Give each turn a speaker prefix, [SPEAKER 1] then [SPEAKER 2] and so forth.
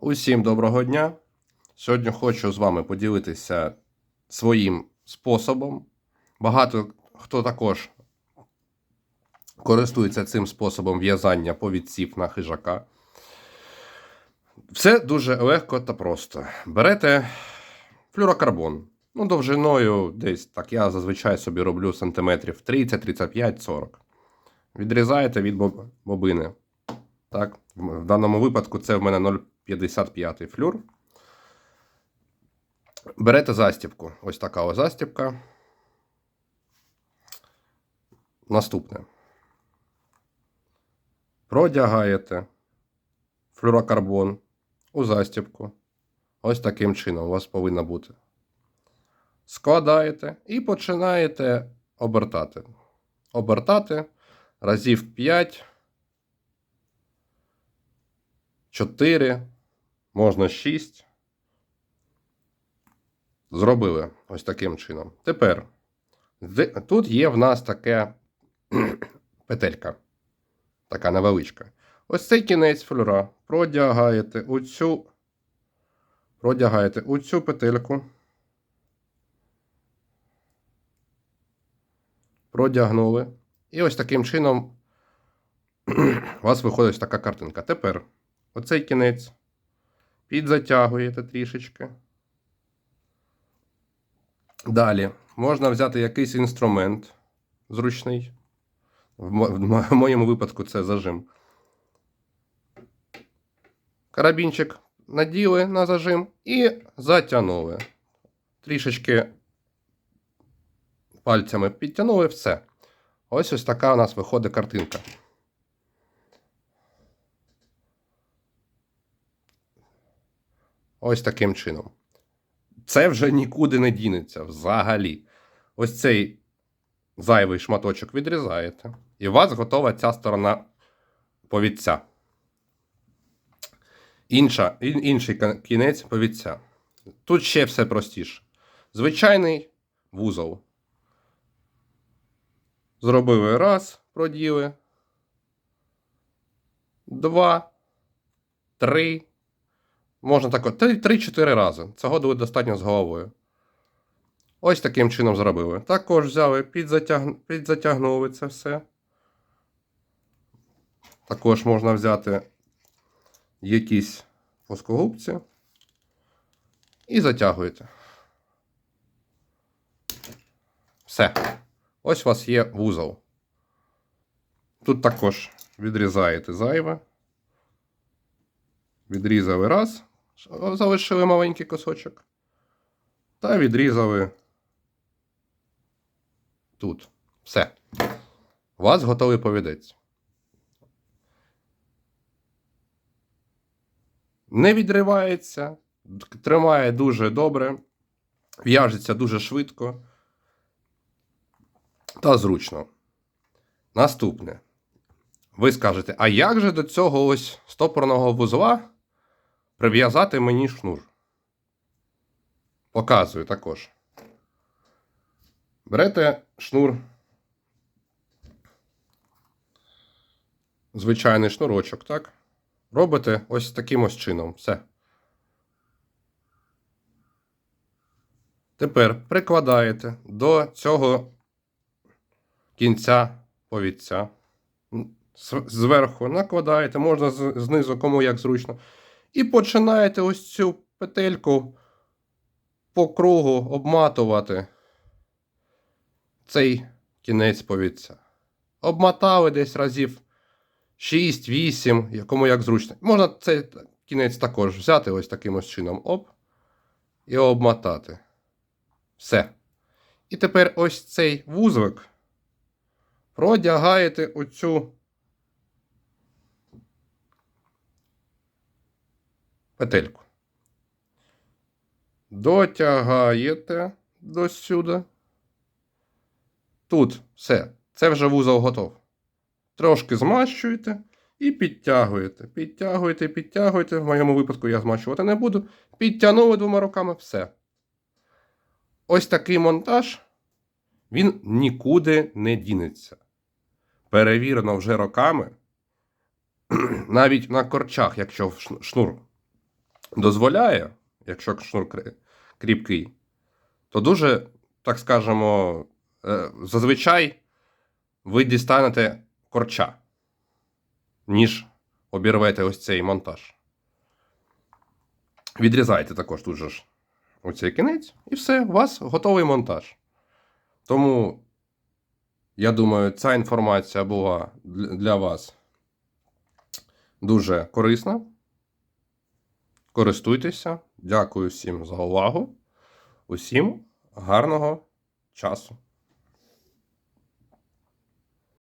[SPEAKER 1] Усім доброго дня. Сьогодні хочу з вами поділитися своїм способом. Багато хто також користується цим способом в'язання повідців на хижака. Все дуже легко та просто. Берете флюрокарбон. Ну, довжиною десь так я зазвичай собі роблю сантиметрів 30, 35, 40. Відрізаєте від бобини. Так, в даному випадку це в мене 0,55 флюр. Берете застібку. Ось така ось застібка. Наступне. Продягаєте флюрокарбон у застібку. Ось таким чином у вас повинно бути. Складаєте і починаєте обертати. Обертати разів 5. 4, можна 6. Зробили ось таким чином. Тепер тут є в нас таке петелька. Така невеличка. Ось цей кінець флюра продягаєте у цю, продягаєте у цю петельку. Продягнули. І ось таким чином у вас виходить така картинка. Тепер оцей кінець підзатягуєте трішечки. Далі можна взяти якийсь інструмент зручний. В моєму випадку це зажим. Карабінчик наділи на зажим і затягнули. Трішечки пальцями підтягнули все. Ось ось така у нас виходить картинка. Ось таким чином. Це вже нікуди не дінеться взагалі. Ось цей зайвий шматочок відрізаєте, і у вас готова ця сторона повідця. Інша, ін- інший кінець повідця. Тут ще все простіше. Звичайний вузол. Зробили раз, проділи. Два, три. Можна так, от, три- три-чотири рази. Цього буде достатньо з головою. Ось таким чином зробили. Також взяли, підзатяг... підзатягнули це все. Також можна взяти якісь плоскогубці і затягуєте. Все. Ось у вас є вузол. Тут також відрізаєте зайве. Відрізали раз, залишили маленький кусочок. Та відрізали тут. Все. Вас готовий повідець. Не відривається, тримає дуже добре, в'яжеться дуже швидко та зручно. Наступне. Ви скажете, а як же до цього ось стопорного вузла прив'язати мені шнур? Показую також. Берете шнур. Звичайний шнурочок, так? Робите ось таким ось чином. Все. Тепер прикладаєте до цього кінця повідця. Зверху накладаєте, можна знизу, кому як зручно. І починаєте ось цю петельку по кругу обматувати цей кінець повідця. Обмотали десь разів 6-8, якому як зручно. Можна цей кінець також взяти ось таким ось чином. Оп. І обмотати. Все. І тепер ось цей вузлик продягаєте оцю петельку. Дотягаєте до сюди. Тут все. Це вже вузол готов. Трошки змащуєте і підтягуєте. Підтягуєте, підтягуєте. В моєму випадку я змащувати не буду. Підтягнули двома руками, все. Ось такий монтаж. Він нікуди не дінеться. Перевірено вже роками. Навіть на корчах, якщо шнур дозволяє, якщо шнур кріпкий, то дуже, так скажемо, е, зазвичай ви дістанете корча, ніж обірвете ось цей монтаж. Відрізайте також тут же ж оцей кінець, і все, у вас готовий монтаж. Тому, я думаю, ця інформація була для для вас дуже корисна. Користуйтеся. Дякую всім за увагу. Усім гарного часу.